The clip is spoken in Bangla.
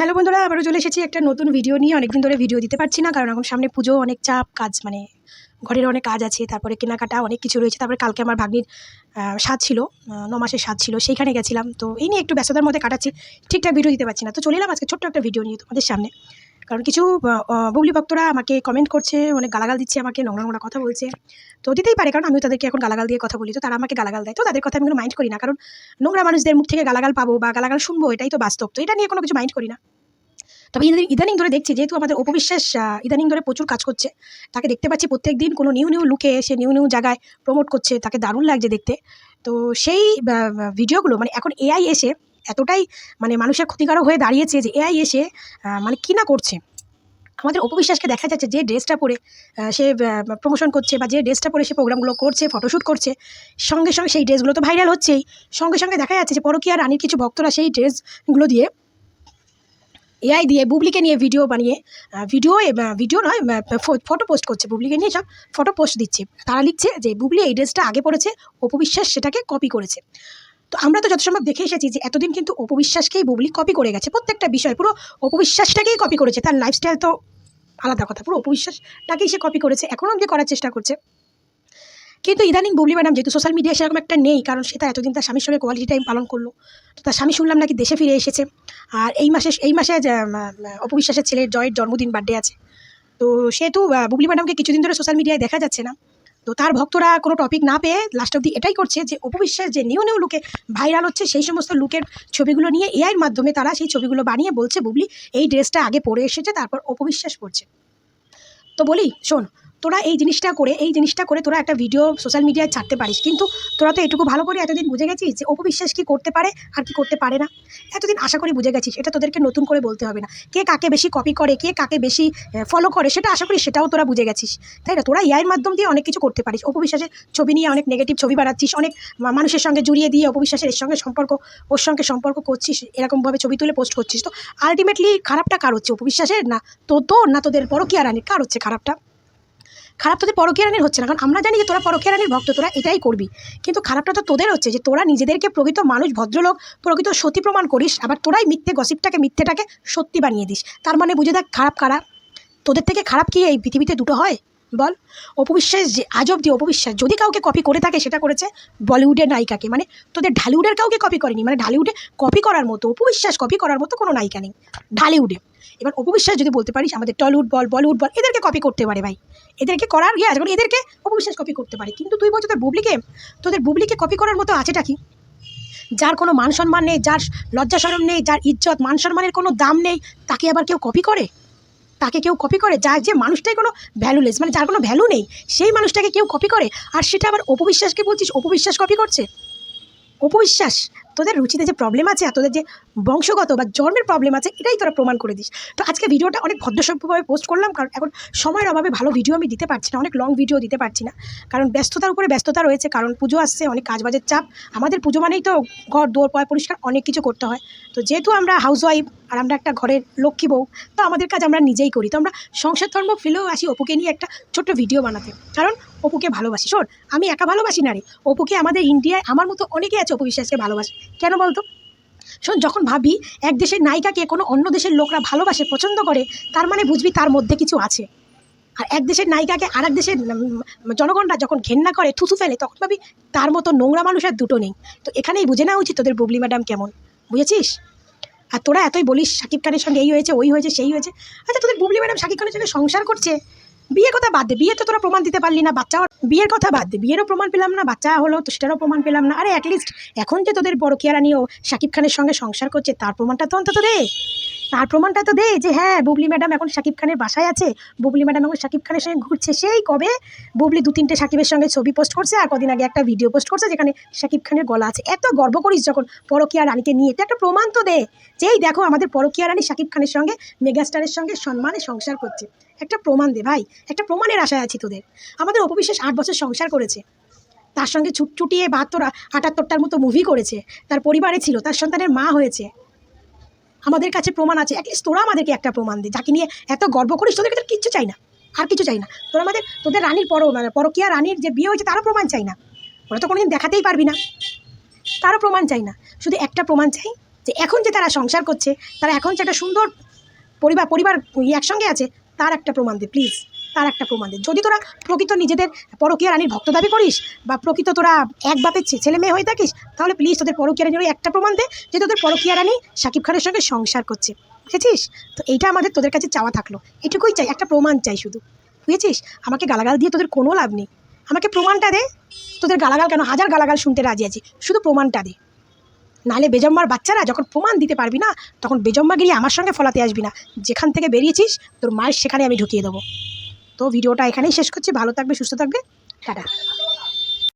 হ্যালো বন্ধুরা, আবারও চলে এসেছি একটা নতুন ভিডিও নিয়ে। অনেকদিন ধরে ভিডিও দিতে পারছি না, কারণ এখন সামনে পুজো, অনেক চাপ, কাজ মানে ঘরের অনেক কাজ আছে, তারপরে কেনাকাটা, অনেক কিছু রয়েছে। তারপরে কালকে আমার ভাগ্নির স্বাদ ছিল ন মাসের স্বাদ ছিল, সেইখানে গেছিলাম। তো এই নিয়ে একটু ব্যস্ততার মধ্যে কাটাচ্ছি, ঠিকঠাক ভিডিও দিতে পারছি না। তো চলে এলাম আজকে ছোট্ট একটা ভিডিও নিয়ে তোমাদের সামনে। কারণ কিছু বুবলি ভক্তরা আমাকে কমেন্ট করছে, অনেক গালাগাল দিচ্ছে আমাকে, নোংরা নোংরা কথা বলছে। তো দিতেই পারে, কারণ আমিও তাদেরকে এখন গালাগাল দিয়ে কথা বলি। তো তারা আমাকে গালাগাল দেয়। তো তাদের কথা আমি কোনো মাইন্ড করি না। কারণ নোংরা মানুষদের মুখ থেকে গালাগাল পাবো বা গালাগাল শুনব, এটাই তো বাস্তব। তো এটা নিয়ে কোনো কিছু মাইন্ড করি না। তবে ইদানিং ধরে দেখছি, যেহেতু আমাদের অপবিশ্বাস ইদানিং ধরে প্রচুর কাজ করছে, তাকে দেখতে পাচ্ছি প্রত্যেক দিন কোনো নিউ নিউ লুকে সে নিউ নিউ জায়গায় প্রমোট করছে, তাকে দারুণ লাগছে দেখতে। তো সেই ভিডিওগুলো মানে এখন এআই এসে এতটাই মানে মানুষের ক্ষতিকারক হয়ে দাঁড়িয়েছে যে এআই এসে মানে কি না করছে। আমাদের অপবিশ্বাসকে দেখা যাচ্ছে যে ড্রেসটা পরে সে প্রমোশন করছে বা যে ড্রেসটা পরে সে প্রোগ্রামগুলো করছে ফটোশ্যুট করছে, সঙ্গে সঙ্গে সেই ড্রেসগুলো তো ভাইরাল হচ্ছেই। সঙ্গে সঙ্গে দেখা যাচ্ছে যে পরকীয়া রানীর কিছু ভক্তরা সেই ড্রেসগুলো দিয়ে এআই দিয়ে বুবলিকে নিয়ে ভিডিও বানিয়ে ভিডিও ভিডিও নয় ফটো পোস্ট করছে। বুবলিকে নিয়ে সব ফটো পোস্ট দিচ্ছে। তারা লিখছে যে, বুবলি এই ড্রেসটা আগে পড়েছে অপবিশ্বাস সেটাকে কপি করেছে। তো আমরা তো যত সম্ভব দেখে এসেছি যে এতদিন কিন্তু অপবিশ্বাসকেই বুবলি কপি করে গেছে। প্রত্যেকটা বিষয় পুরো অপবিশ্বাসটাকেই কপি করেছে। তার লাইফস্টাইল তো আলাদা কথা, পুরো অপবিশ্বাসটাকেই সে কপি করেছে। এখনও অবধি করার চেষ্টা করছে। কিন্তু ইদানিং বুবলি ম্যাডাম যেহেতু সোশ্যাল মিডিয়ায় সেরকম একটা নেই, কারণ সে তার এতদিন তার স্বামীর সঙ্গে কোয়ালিটি টাইম পালন করল। তো তার স্বামী শুনলাম নাকি দেশে ফিরে এসেছে। আর এই মাসে এই মাসে অপবিশ্বাসের ছেলের জয়ের জন্মদিন বার্থডে আছে। তো সেহেতু বুবলি ম্যাডামকে কিছুদিন ধরে সোশ্যাল মিডিয়ায় দেখা যাচ্ছে না। তো তার ভক্তরা কোনো টপিক না পেয়ে লাস্ট অব্দি এটাই করছে যে অপবিশ্বাস যে নিউ নিউ লুকে ভাইরাল হচ্ছে, সেই সমস্ত লুকের ছবিগুলো নিয়ে এআইয়ের মাধ্যমে তারা সেই ছবিগুলো বানিয়ে বলছে, বুবলি, এই ড্রেসটা আগে পরে এসেছে, তারপর অপবিশ্বাস পড়ছে তো বলি, শোন তোরা এই জিনিসটা করে, এই জিনিসটা করে তোরা একটা ভিডিও সোশ্যাল মিডিয়ায় ছাড়তে পারিস। কিন্তু তোরা তো এটুকু ভালো করে এতদিন বুঝে গেছিস যে অপবিশ্বাস কি করতে পারে আর কি করতে পারে না। এতদিন আশা করি বুঝে গেছিস, এটা তোদেরকে নতুন করে বলতে হবে না। কে কাকে বেশি কপি করে, কে কাকে বেশি ফলো করে, সেটা আশা করি সেটাও তোরা বুঝে গেছিস। তাই না? তোরা এআইয়ের মাধ্যম দিয়ে অনেক কিছু করতে পারিস। অপবিশ্বাসের ছবি নিয়ে অনেক নেগেটিভ ছবি বানাচ্ছিস, অনেক মানুষের সঙ্গে জুড়িয়ে দিয়ে অপবিশ্বাসের এর সঙ্গে সম্পর্ক, ওর সঙ্গে সম্পর্ক করছিস, এরকমভাবে ছবি তুলে পোস্ট করছিস। তো আলটিমেটলি খারাপটা কার হচ্ছে? অপবিশ্বাসের না তো তোর না তোদের পরকীয়া রানীর কার হচ্ছে খারাপটা? খারাপ তোদের পরকীয় রানীর হচ্ছে না। কারণ আমরা জানি যে তোরা পরকীয় রানীর ভক্ত, তোরা এটাই করবি। কিন্তু খারাপটা তো তোদের হচ্ছে যে তোরা নিজেদেরকে প্রকৃত মানুষ, ভদ্রলোক, প্রকৃত সতী প্রমাণ করিস, আবার তোরাই মিথ্যে, গসিপটাকে মিথ্যেটাকে সত্যি বানিয়ে দিস। তার মানে বুঝে দেখ খারাপ কারা? তোদের থেকে খারাপ কি এই পৃথিবীতে দুটো হয়? বল। অপবিশ্বাস যে, আজ অব্দি অপবিশ্বাস। যদি কাউকে কপি করে থাকে, সেটা করেছে বলিউডের নায়িকাকে। মানে তোদের ঢালিউডের কাউকে কপি করেনি। মানে ঢালিউডে কপি করার মতো, অপবিশ্বাস কপি করার মতো কোনো নায়িকা নেই। ঢালিউডে। এবার অপবিশ্বাস যদি বলতে পারিস, আমাদের টলিউড বল, বলিউড বল, এদেরকে কপি করতে পারে ভাই। এদেরকে করার ইয়ে আছে এদেরকে অপবিশ্বাস কপি করতে পারে। কিন্তু তুই বলছো তোর বুবলিকে, তোদের বুবলিকে কপি করার মতো আছেটা কি? যার কোনো মান সম্মান নেই, যার লজ্জা সরম নেই, যার ইজ্জত মান সম্মানের কোনো দাম নেই, তাকে আবার কেউ কপি করে? তাকে কেউ কপি করে, যার যে মানুষটাই কোনো ভ্যালুলেস মানে যার কোনো ভ্যালু নেই, সেই মানুষটাকে কেউ কপি করে। আর সেটা আবার অপবিশ্বাসকে বলছিস, অপবিশ্বাস কপি করছে? অপবিশ্বাস, তোদের রুচিতে যে প্রবলেম আছে আর তোদের যে বংশগত বা জন্মের প্রবলেম আছে, এটাই তোরা প্রমাণ করে দিস। তো আজকে ভিডিওটা অনেক ভদ্রসভ্যভাবে পোস্ট করলাম, কারণ এখন সময়ের অভাবে ভালো ভিডিও আমি দিতে পারছি না, অনেক লং ভিডিও দিতে পারছি না। কারণ ব্যস্ততার উপরে ব্যস্ততা রয়েছে, কারণ পুজো আসছে, অনেক কাজবাজের চাপ। আমাদের পুজো মানেই তো ঘর দোর পয় পরিষ্কার, অনেক কিছু করতে হয়। তো যেহেতু আমরা হাউস ওয়াইফ আর আমরা একটা ঘরের লক্ষ্মী বউ, তো আমাদের কাজ আমরা নিজেই করি। তো আমরা সংসার ধর্ম ফেলেও আসি অপুকে নিয়ে একটা ছোট্ট ভিডিও বানাতে। কারণ অপুকে ভালোবাসি। শোন, আমি একা ভালোবাসি না রে। অপুকে আমাদের ইন্ডিয়ায় আমার মতো অনেকেই আছে অপু বিশ্বাসকে ভালোবাসে। কেন বলতো? যখন ভাবি এক দেশের নায়িকাকে কোনো অন্য দেশের লোকরা ভালোবাসে, পছন্দ করে, তার মানে বুঝবি তার মধ্যে কিছু আছে। আর এক দেশের নায়িকাকে আর এক দেশের জনগণরা যখন ঘেন্না করে, থুথু ফেলে, তখন ভাবি তার মতো নোংরা মানুষ আর দুটো নেই। তো এখানেই বুঝে নেওয়া উচিত তোদের বুবলি ম্যাডাম কেমন। বুঝেছিস? আর তোরা এতই বলিস শাকিব খানের সঙ্গে এই হয়েছে, ওই হয়েছে, সেই হয়েছে। আচ্ছা তোদের বুবলি ম্যাডাম শাকিব খানের সঙ্গে সংসার করছে? বিয়ের কথা বাদ দে বিয়ে তো তোরা প্রমাণ দিতে পারলি না, বাচ্চা বিয়ের কথা বাদ দে, বিয়েরও প্রমাণ পেলাম না, বাচ্চা হলো তো সেটারও প্রমাণ পেলাম না। আরে অ্যাটলিস্ট এখন যে তোদের বড় কিয়ারানিও শাকিব খানের সঙ্গে সংসার করছে, তার প্রমাণটা তো অন্তত দে। তার প্রমাণটা তো দে যে হ্যাঁ বুবলি ম্যাডাম এখন শাকিব খানের বাসায় আছে। বুবলি ম্যাডাম এখন শাকিব খানের সঙ্গে ঘুরছে। সেই কবে বুবলি দু তিনটে শাকিবের সঙ্গে ছবি পোস্ট করছে আর কদিন আগে একটা ভিডিও পোস্ট করছে যেখানে শাকিব খানের গলা আছে। এত গর্ব করিস যখন পরকিয়া রানীকে নিয়ে। তো একটা প্রমাণ তো দে। যেই দেখো আমাদের পরকিয়া রানী শাকিব খানের সঙ্গে, মেগাস্টারের সঙ্গে সম্মানে সংসার করছে। একটা প্রমাণ দে ভাই। একটা প্রমাণের আশায় আছি তোদের। আমাদের অপবিশ্বাস আট বছর সংসার করেছে। তার সঙ্গে ছুট চুটিয়ে বাহাত্তর, আটাত্তরটার মতো মুভি করেছে। তার পরিবারে ছিল, তার সন্তানের মা হয়েছে। আমাদের কাছে প্রমাণ আছে অ্যাটলিস্ট তোরা আমাদেরকে একটা প্রমাণ দে, যাকে নিয়ে এত গর্ব করিস, তোদের কাছে কিচ্ছু চাই না, আর কিছু চাই না। তোরা আমাদের, তোদের রানীর পর মানে পরকিয়া রানীর যে বিয়ে হয়েছে, তারও প্রমাণ চাই না। ওরা তো কোনোদিন দেখাতেই পারবি না। তারও প্রমাণ চাই না। শুধু একটা প্রমাণ চাই, যে এখন যে তারা সংসার করছে, তারা এখন যে একটা সুন্দর পরিবার পরিবার ইয়ে একসঙ্গে আছে, তার একটা প্রমাণ দে প্লিজ তার একটা প্রমাণ দে। যদি তোরা প্রকৃত নিজেদের পরকীয়া রানীর ভক্ত দাবি করিস বা প্রকৃত তোরা এক বাপের ছেলে মেয়ে হয়ে থাকিস, তাহলে প্লিজ তোদের পরকীয়া রানীর একটা প্রমাণ দে যে তোদের পরকীয়া রানী শাকিব খানের সঙ্গে সংসার করছে। বুঝেছিস? তো এইটা আমাদের তোদের কাছে চাওয়া থাকল। এটুকুই চাই, একটা প্রমাণ চাই শুধু। বুঝেছিস? আমাকে গালাগাল দিয়ে তোদের কোনো লাভ নেই। আমাকে প্রমাণটা দে। তোদের গালাগাল কেন হাজার গালাগাল শুনতে রাজি আছি। শুধু প্রমাণটা দে। নাহলে বেজম্মার বাচ্চারা যখন প্রমাণ দিতে পারবি না, তখন বেজম্মাগিরি আমার সঙ্গে ফলাতে আসবি না। যেখান থেকে বেরিয়েছিস, তোর মায়ের সেখানে আমি ঢুকিয়ে দেবো। তো ভিডিওটা এখানেই শেষ করছি। ভালো থাকবে সুস্থ থাকবে। টাটা।